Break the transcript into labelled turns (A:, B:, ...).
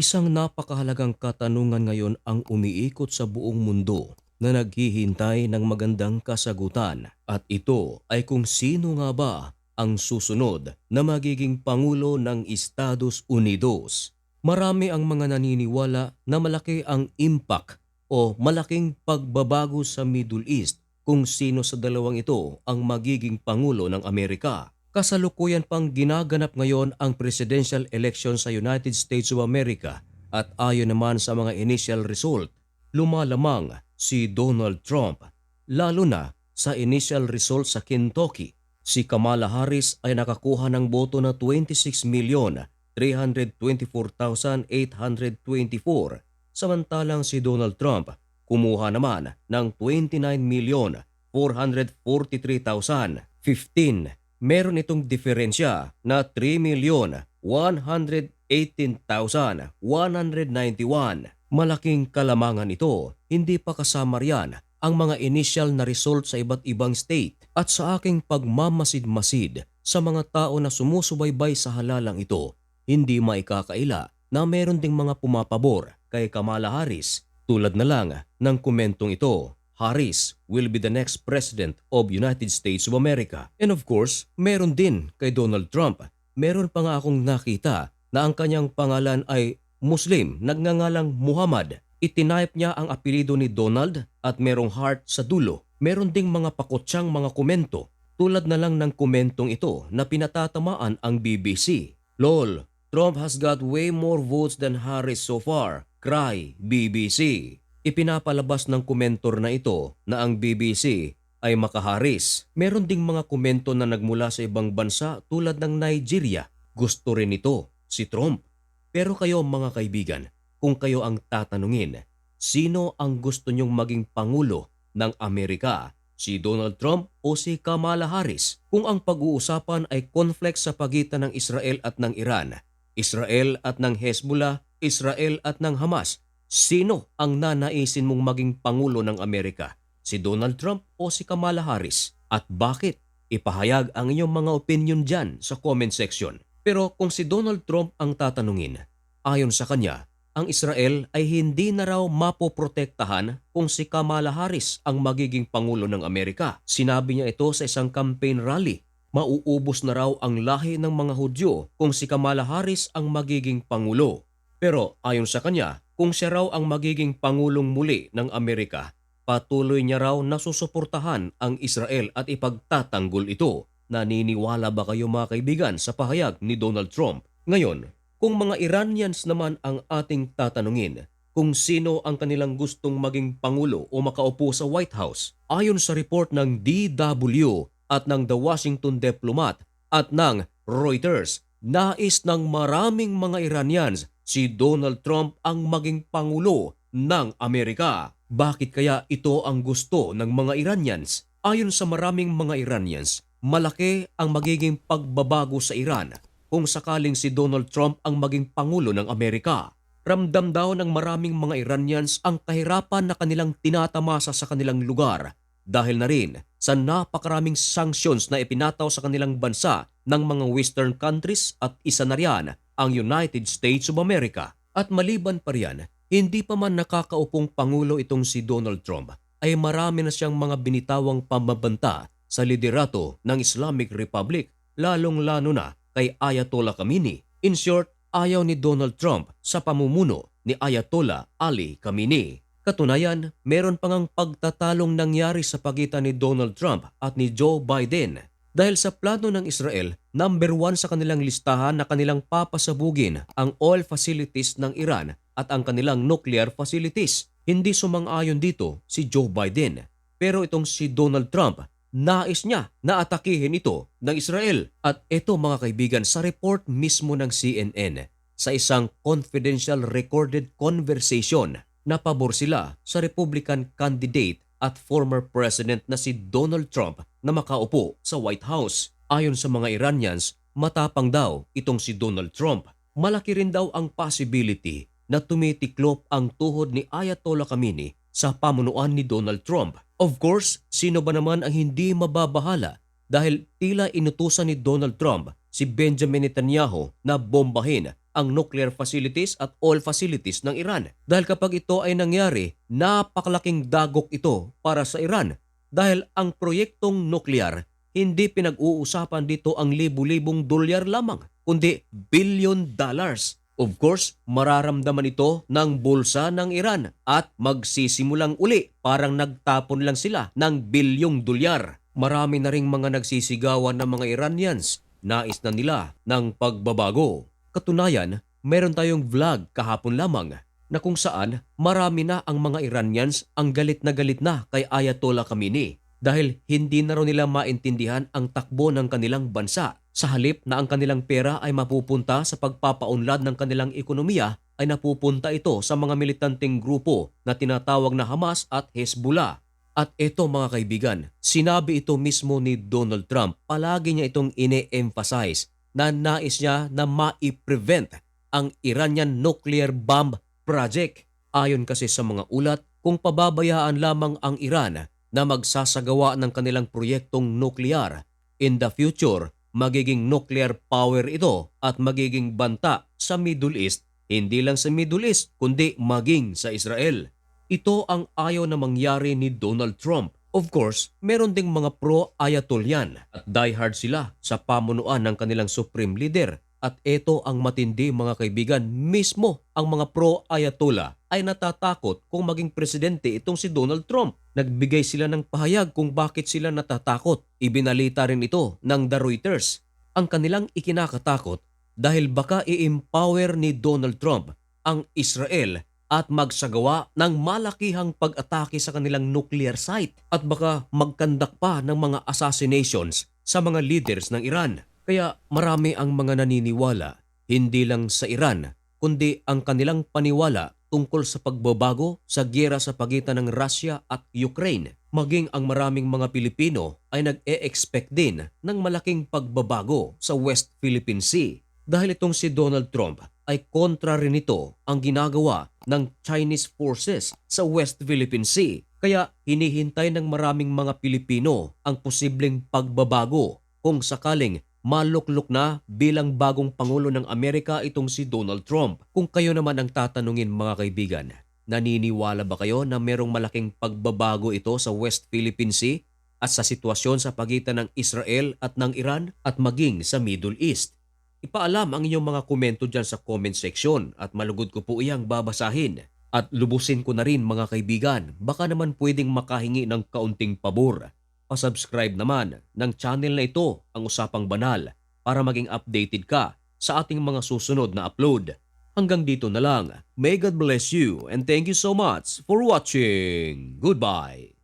A: Isang napakahalagang katanungan ngayon ang umiikot sa buong mundo na naghihintay ng magandang kasagutan at ito ay kung sino nga ba ang susunod na magiging Pangulo ng Estados Unidos. Marami ang mga naniniwala na malaki ang impact o malaking pagbabago sa Middle East kung sino sa dalawang ito ang magiging Pangulo ng Amerika. Kasalukuyan pang ginaganap ngayon ang presidential election sa United States of America at ayon naman sa mga initial result, lumalamang si Donald Trump, lalo na sa initial result sa Kentucky. Si Kamala Harris ay nakakuha ng boto na 26 million 324,824 samantalang si Donald Trump kumuha naman ng 29 million 443,015. Meron itong diferensya na 3 million 118,191. Malaking kalamangan ito, hindi pa kasama riyan ang mga initial na result sa iba't ibang state at sa aking pagmamasid-masid sa mga tao na sumusubaybay sa halalang ito, hindi maikakaila na meron ding mga pumapabor kay Kamala Harris tulad na lang ng komentong ito. Harris will be the next president of United States of America. And of course, meron din kay Donald Trump. Meron pa nga akong nakita na ang kanyang pangalan ay Muslim, nagngangalang Muhammad. Itinipe niya ang apelido ni Donald at merong heart sa dulo. Meron ding mga pakotsyang mga komento tulad na lang ng komentong ito na pinatatamaan ang BBC. LOL, Trump has got way more votes than Harris so far. Cry, BBC. Ipinapalabas ng komentor na ito na ang BBC ay makaharis. Meron ding mga komento na nagmula sa ibang bansa tulad ng Nigeria. Gusto rin ito, si Trump. Pero kayo mga kaibigan, kung kayo ang tatanungin, sino ang gusto nyong maging Pangulo ng Amerika? Si Donald Trump o si Kamala Harris? Kung ang pag-uusapan ay conflict sa pagitan ng Israel at ng Iran, Israel at ng Hezbollah, Israel at ng Hamas, sino ang nanaisin mong maging Pangulo ng Amerika? Si Donald Trump o si Kamala Harris? At bakit? Ipahayag ang inyong mga opinion dyan sa comment section. Pero kung si Donald Trump ang tatanungin, ayon sa kanya, ang Israel ay hindi na raw mapoprotektahan kung si Kamala Harris ang magiging Pangulo ng Amerika. Sinabi niya ito sa isang campaign rally. Mauubos na raw ang lahi ng mga Hudyo kung si Kamala Harris ang magiging Pangulo. Pero ayon sa kanya, kung siya raw ang magiging Pangulong muli ng Amerika, patuloy niya raw na susuportahan ang Israel at ipagtatanggol ito. Naniniwala ba kayo mga kaibigan sa pahayag ni Donald Trump? Ngayon, kung mga Iranians naman ang ating tatanungin, kung sino ang kanilang gustong maging Pangulo o makaupo sa White House, ayon sa report ng DW at ng The Washington Diplomat at ng Reuters, nais ng maraming mga Iranians si Donald Trump ang maging Pangulo ng Amerika. Bakit kaya ito ang gusto ng mga Iranians? Ayon sa maraming mga Iranians, malaki ang magiging pagbabago sa Iran kung sakaling si Donald Trump ang maging Pangulo ng Amerika. Ramdam daw ng maraming mga Iranians ang kahirapan na kanilang tinatamasa sa kanilang lugar dahil na rin sa napakaraming sanctions na ipinataw sa kanilang bansa ng mga western countries at isa na riyan ang United States of America. At maliban pa riyan, hindi pa man nakakaupong Pangulo itong si Donald Trump ay marami na siyang mga binitawang pambabanta sa liderato ng Islamic Republic lalong-lalo na kay Ayatollah Khamenei. In short, ayaw ni Donald Trump sa pamumuno ni Ayatollah Ali Khamenei. Katunayan, meron pang ang pagtatalong nangyari sa pagitan ni Donald Trump at ni Joe Biden. Dahil sa plano ng Israel, number one sa kanilang listahan na kanilang papasabugin ang oil facilities ng Iran at ang kanilang nuclear facilities. Hindi sumang-ayon dito si Joe Biden. Pero itong si Donald Trump, nais niya na atakihin ito ng Israel. At ito mga kaibigan, sa report mismo ng CNN, sa isang confidential recorded conversation, napabor sila sa Republican candidate at former president na si Donald Trump na makaupo sa White House. Ayon sa mga Iranians, matapang daw itong si Donald Trump. Malaki rin daw ang possibility na tumitiklop ang tuhod ni Ayatollah Khamenei sa pamunuan ni Donald Trump. Of course, sino ba naman ang hindi mababahala dahil tila inutusan ni Donald Trump si Benjamin Netanyahu na bombahin ang nuclear facilities at oil facilities ng Iran. Dahil kapag ito ay nangyari, napakalaking dagok ito para sa Iran. Dahil ang proyektong nuklear, hindi pinag-uusapan dito ang libu-libong dolyar lamang, kundi billion dollars. Of course, mararamdaman ito ng bulsa ng Iran at magsisimulang uli parang nagtapon lang sila ng bilyong dolyar. Marami na ring mga nagsisigawan ng mga Iranians. Nais na nila ng pagbabago. Katunayan, meron tayong vlog kahapon lamang na kung saan marami na ang mga Iranians ang galit na galit na kay Ayatollah Khamenei dahil hindi na raw nila maintindihan ang takbo ng kanilang bansa. Sa halip na ang kanilang pera ay mapupunta sa pagpapaunlad ng kanilang ekonomiya, ay napupunta ito sa mga militanteng grupo na tinatawag na Hamas at Hezbollah. At ito mga kaibigan, sinabi ito mismo ni Donald Trump. Palagi niya itong ine-emphasize na nais niya na ma-prevent ang Iranian nuclear bomb project. Ayon kasi sa mga ulat, kung pababayaan lamang ang Iran na magsasagawa ng kanilang proyektong nuklear, in the future, magiging nuclear power ito at magiging banta sa Middle East, hindi lang sa Middle East kundi maging sa Israel. Ito ang ayaw na mangyari ni Donald Trump. Of course, meron ding mga pro-Ayatollan at diehard sila sa pamunuan ng kanilang supreme leader. At ito ang matindi mga kaibigan, mismo ang mga pro-Ayatollah ay natatakot kung maging presidente itong si Donald Trump. Nagbigay sila ng pahayag kung bakit sila natatakot. Ibinalita rin ito ng The Reuters. Ang kanilang ikinakatakot dahil baka i-empower ni Donald Trump ang Israel at magsagawa ng malakihang pag-atake sa kanilang nuclear site at baka magkandak pa ng mga assassinations sa mga leaders ng Iran. Kaya marami ang mga naniniwala, hindi lang sa Iran, kundi ang kanilang paniwala tungkol sa pagbabago sa gyera sa pagitan ng Russia at Ukraine. Maging ang maraming mga Pilipino ay nag-e-expect din ng malaking pagbabago sa West Philippine Sea dahil itong si Donald Trump ay kontra rin ito ang ginagawa ng Chinese forces sa West Philippine Sea. Kaya hinihintay ng maraming mga Pilipino ang posibleng pagbabago kung sakaling maluklok na bilang bagong Pangulo ng Amerika itong si Donald Trump. Kung kayo naman ang tatanungin mga kaibigan, naniniwala ba kayo na merong malaking pagbabago ito sa West Philippine Sea at sa sitwasyon sa pagitan ng Israel at ng Iran at maging sa Middle East? Ipaalam ang inyong mga komento dyan sa comment section at malugod ko po iyang babasahin. At lubusin ko na rin mga kaibigan, baka naman pwedeng makahingi ng kaunting pabor. Pasubscribe naman ng channel na ito, ang Usapang Banal, para maging updated ka sa ating mga susunod na upload. Hanggang dito na lang. May God bless you and thank you so much for watching. Goodbye.